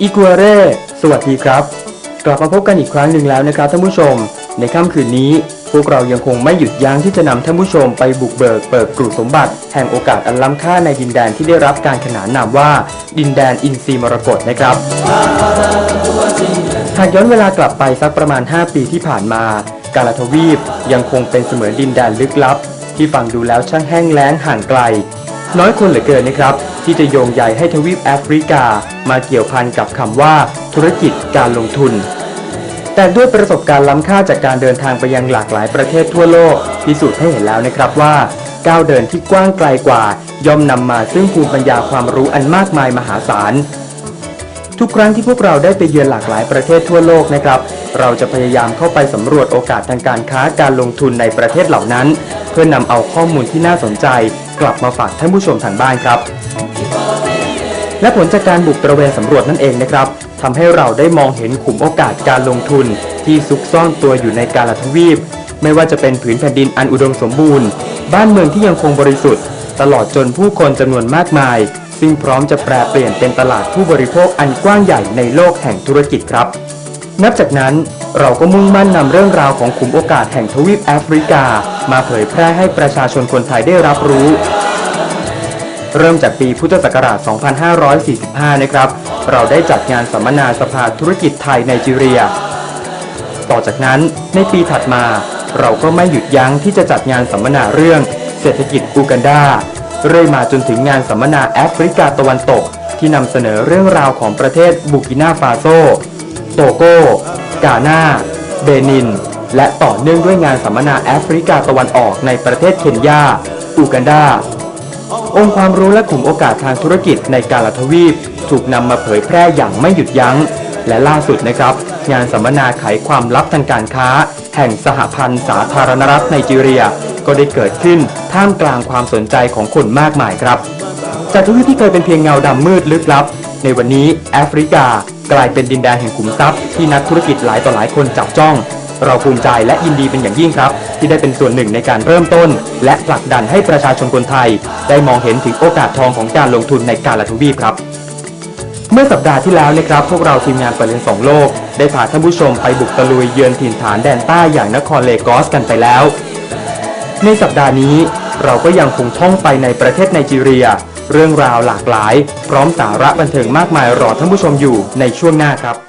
อีกัวเร่สวัสดีครับ กลับมาพบกันอีกครั้งหนึ่งแล้วนะครับท่านผู้ชม ในค่ำคืนนี้ พวกเรายังคงไม่หยุดยั้งที่จะนำท่านผู้ชมไปบุกเบิกเปิดกรุสมบัติ แห่งโอกาสอันล้ำค่าในดินแดนที่ได้รับการขนานนามว่า ดินแดนอินทรีย์มรกตนะครับหากย้อนเวลากลับไปสักประมาณ 5 ปีที่ผ่านมา กาลาทวีปยังคงเป็นเสมือนดินแดนลึกลับ ที่ฟังดูแล้วช่างแห้งแล้งห่างไกล น้อยคนเหลือเกินนะครับ ที่จะโยงใยให้ทวีปแอฟริกา มาเกี่ยวพันกับคำว่า ธุรกิจการลงทุน แต่ด้วยประสบการณ์ล้ำค่าจากการเดินทางไปยังหลากหลายประเทศทั่วโลกพิสูจน์ให้เห็นแล้วนะครับว่าก้าวเดินที่กว้างไกลกว่า ย่อมนำมาซึ่งภูมิปัญญาความรู้อันมากมายมหาศาลทุกครั้งที่พวกเราได้ไปเยือนหลากหลายประเทศทั่วโลกนะครับ เราจะพยายามเข้าไปสำรวจโอกาสทางการค้าการลงทุนในประเทศเหล่านั้น เพื่อนำเอาข้อมูลที่น่าสนใจ กลับมาฝากท่านผู้ชมทางบ้านครับ และผลจากการบุกตระเวนสำรวจนั่นเองนะครับทำให้เราได้มองเห็นขุมโอกาสการลงทุน ที่ซุกซ่อนตัวอยู่ในกาลทวีป ไม่ว่าจะเป็นผืนแผ่นดินอันอุดมสมบูรณ์ บ้านเมืองที่ยังคงบริสุทธิ์ ตลอดจนผู้คนจำนวนมากมาย ซึ่งพร้อมจะแปลเปลี่ยนเป็นตลาดผู้บริโภคอันกว้างใหญ่ในโลกแห่งธุรกิจครับ นับจากนั้นเราก็มุ่งมั่นนำเรื่องราวของขุมโอกาสแห่งทวีปแอฟริกา มาเผยแพร่ให้ประชาชนคนไทยได้รับรู้ เริ่มจากปีพุทธศักราช 2545 นะครับ เราได้จัดงานสัมมนาสภาธุรกิจไทยไนจีเรีย ต่อจากนั้นในปีถัดมา เราก็ไม่หยุดยั้งที่จะจัดงานสัมมนาเรื่องเศรษฐกิจอูกันดา เรื่อยมาจนถึงงานสัมมนาแอฟริกาตะวันตก ที่นำเสนอเรื่องราวของประเทศบูกินาฟาโซ โตโกกาหน้า เบนิน และต่อเนื่องด้วยงานสัมมนาแอฟริกาตะวันออกในประเทศเคนยา อูกันดา องค์ความรู้และกลุ่มโอกาสทางธุรกิจในกาลทวีป ถูกนำมาเผยแพร่อย่างไม่หยุดยัง้ง และล่าสุดนะครับ งานสัมมนาไขความลับทางการค้า แห่งสหพันธ์สาธารณรัฐไนจีเรีย ก็ได้เกิดขึ้นท่ามกลางความสนใจของคนมากมายครับจากทวีปที่เคยเป็นเพียงเงาดำมืดลึกลับ ในวันนี้แอฟริกากลายเป็นดินแดนแห่งขุมทรัพย์ที่นักธุรกิจหลายต่อหลายคนจับจ้อง เราภูมิใจและยินดีเป็นอย่างยิ่งครับ ที่ได้เป็นส่วนหนึ่งในการเริ่มต้น และผลักดันให้ประชาชนคนไทย ได้มองเห็นถึงโอกาสทองของการลงทุนในการละทวีปครับ เมื่อสัปดาห์ที่แล้วนะครับ พวกเราทีมงานปิดเรียนสองโลก ได้พาท่านผู้ชมไปบุกตะลุยเยือนถิ่นฐานแดนใต้อย่างนครเลกอสกันไปแล้ว ในสัปดาห์นี้เราก็ยังคงท่องไปในประเทศไนจีเรีย เรื่องราวหลากหลาย พร้อมสาระบันเทิงมากมายรอท่านผู้ชมอยู่ในช่วงหน้าครับ